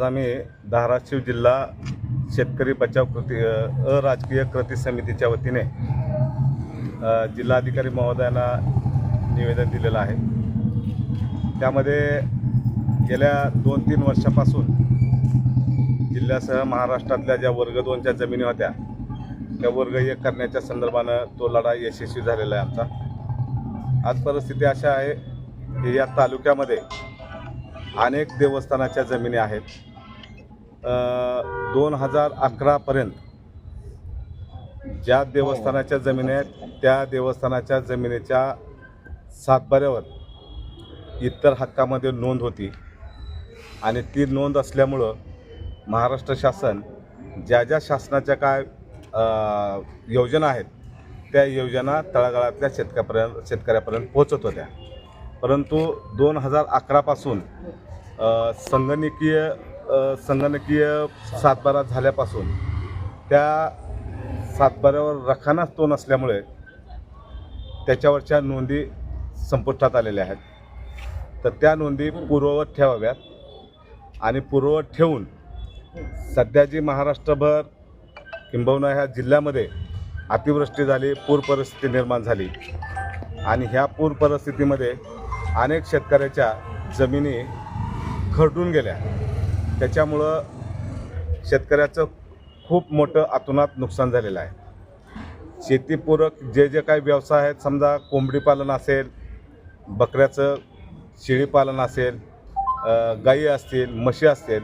आज आम्ही धाराशिव जिल्हा शेतकरी बचाव कृती अ, अराजकीय कृती समितीच्या वतीने जिल्हाधिकारी महोदयांना निवेदन दिलेलं आहे. त्यामध्ये गेल्या दोन तीन वर्षापासून जिल्ह्यासह महाराष्ट्रातल्या ज्या वर्ग दोनच्या जमिनी होत्या त्या वर्ग एक करण्याच्या संदर्भानं तो लढा यशस्वी झालेला आहे आमचा. आज परिस्थिती अशा आहे की या तालुक्यामध्ये अनेक देवस्थानाच्या जमिनी आहेत. दोन हजार अकरापर्यंत ज्या देवस्थानाच्या जमिनी आहेत त्या देवस्थानाच्या जमिनीच्या सातबाऱ्यावर इतर हक्कामध्ये नोंद होती. आणि ती नोंद असल्यामुळं महाराष्ट्र शासन ज्या ज्या शासनाच्या काय योजना आहेत त्या योजना तळागाळातल्या शेतकऱ्यापर्यंत शेतकऱ्यापर्यंत पोहोचत होत्या. परंतु दोन हजार अकरापासून संगणकीय संगणकीय सातबारा झाल्यापासून त्या सातबाऱ्यावर रखानाच तो नसल्यामुळे त्याच्यावरच्या नोंदी संपुष्टात आलेल्या आहेत. तर त्या नोंदी पूर्ववत ठेवाव्यात आणि पूर्ववत ठेवून सध्या जी महाराष्ट्रभर किंबहुना ह्या जिल्ह्यामध्ये अतिवृष्टी झाली पूर परिस्थिती निर्माण झाली आणि ह्या पूर परिस्थितीमध्ये अनेक शेतकऱ्याच्या जमिनी खरडून गेल्या. त्याच्यामुळं शेतकऱ्याचं खूप मोठं अतोनात नुकसान झालेलं आहे. शेतीपूरक जे जे काही व्यवसाय आहेत समजा कोंबडी पालन असेल बकऱ्याचं शेळीपालन असेल गाई असतील म्हशी असतील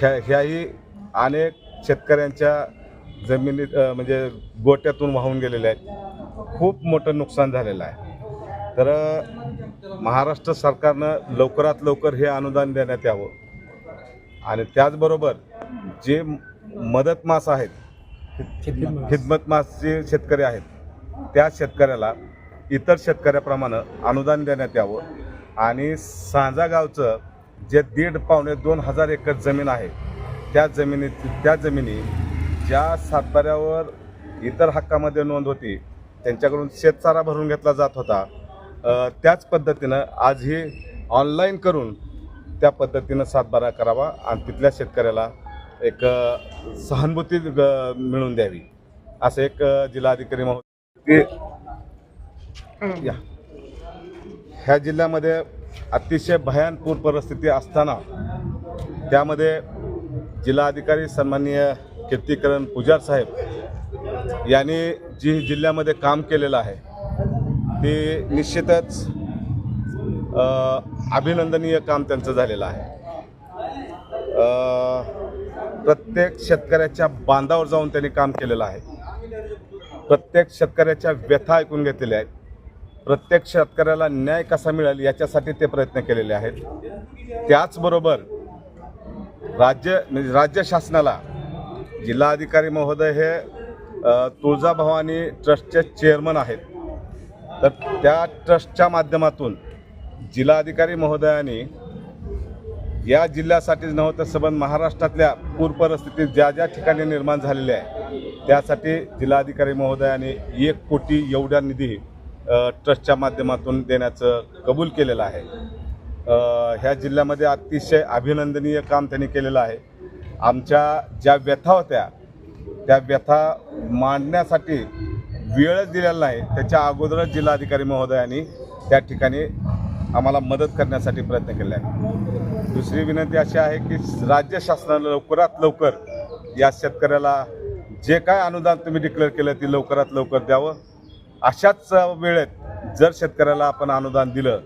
ह्या ह्याही अनेक शेतकऱ्यांच्या जमिनीत म्हणजे गोट्यातून वाहून गेलेल्या आहेत. खूप मोठं नुकसान झालेलं आहे. तर महाराष्ट्र सरकारनं लवकरात लवकर हे अनुदान देण्यात यावं. आणि त्याचबरोबर जे मदत मास आहेत खिदमत मासचे शेतकरी आहेत त्या शेतकऱ्याला इतर शेतकऱ्याप्रमाणे अनुदान देण्यात यावं. आणि सांजा गावचं जे दीड पावणे दोन हजार एकर जमीन आहे त्या जमिनीत त्या जमिनी ज्या सातबाऱ्यावर इतर हक्कामध्ये नोंद होती त्यांच्याकडून शेतसारा भरून घेतला जात होता. त्याच पद्धतीनं आजही ऑनलाईन करून त्या पद्धतीनं सातबारा करावा आणि तिथल्या शेतकऱ्याला एक सहानुभूती मिळवून द्यावी. असं एक जिल्हाधिकारी महोदय या. ह्या जिल्ह्यामध्ये अतिशय भयान पूर परिस्थिती असताना त्यामध्ये जिल्हाधिकारी सन्माननीय कीर्तिकरण पुजार साहेब यांनी जी जिल्ह्यामध्ये काम केलेलं आहे ते निश्चितच अभिनंदनीय काम त्यांचं झालेलं आहे. प्रत्येक शेतकऱ्याच्या बांधावर जाऊन त्यांनी काम केलेलं आहे. प्रत्येक शेतकऱ्याच्या व्यथा ऐकून घेतलेल्या आहेत. प्रत्येक शेतकऱ्याला न्याय कसा मिळेल याच्यासाठी ते प्रयत्न केलेले आहेत. त्याचबरोबर राज्य म्हणजे राज्य शासनाला जिल्हाधिकारी महोदय हे तुळजाभवानी ट्रस्टचे चेअरमन आहेत. तर त्या ट्रस्टच्या माध्यमातून जिल्हाधिकारी महोदयाने या जिल्ह्यासाठीच नव्हतं तर सबंध महाराष्ट्रातल्या पूर परिस्थितीत ज्या ज्या ठिकाणी निर्माण झालेल्या आहे त्यासाठी जिल्हाधिकारी महोदयाने एक कोटी एवढा निधी ट्रस्टच्या माध्यमातून देण्याचं कबूल केलेलं आहे. ह्या जिल्ह्यामध्ये अतिशय अभिनंदनीय काम त्यांनी केलेलं आहे. आमच्या ज्या व्यथा होत्या त्या व्यथा मांडण्यासाठी वेळच दिलेला नाही. त्याच्या अगोदरच जिल्हाधिकारी महोदयांनी त्या ठिकाणी आम्हाला मदत करण्यासाठी प्रयत्न केला आहे दुसरी विनंती अशी आहे की राज्य शासनानं लवकरात लवकर या शेतकऱ्याला जे काय अनुदान तुम्ही डिक्लेअर केलं ते लवकरात लवकर द्यावं. अशाच वेळेत जर शेतकऱ्याला आपण अनुदान दिलं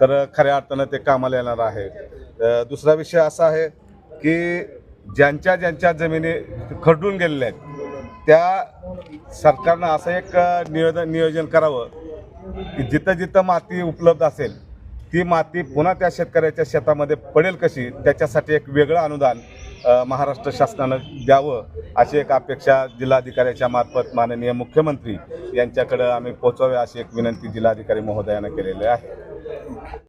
तर खऱ्या अर्थानं ते कामाला येणार आहे. दुसरा विषय असा आहे की ज्यांच्या ज्यांच्या जमिनी खरडून गेलेल्या आहेत त्या सरकारनं असं एक नियोजन नियोजन करावं की जिथं जिथं माती उपलब्ध असेल ती माती पुन्हा त्या शेतकऱ्याच्या शेतामध्ये पडेल कशी त्याच्यासाठी एक वेगळं अनुदान महाराष्ट्र शासनानं द्यावं अशी एक अपेक्षा जिल्हाधिकाऱ्याच्या मार्फत माननीय मुख्यमंत्री यांच्याकडं आम्ही पोहोचावे अशी एक विनंती जिल्हाधिकारी महोदयानं केलेली आहे.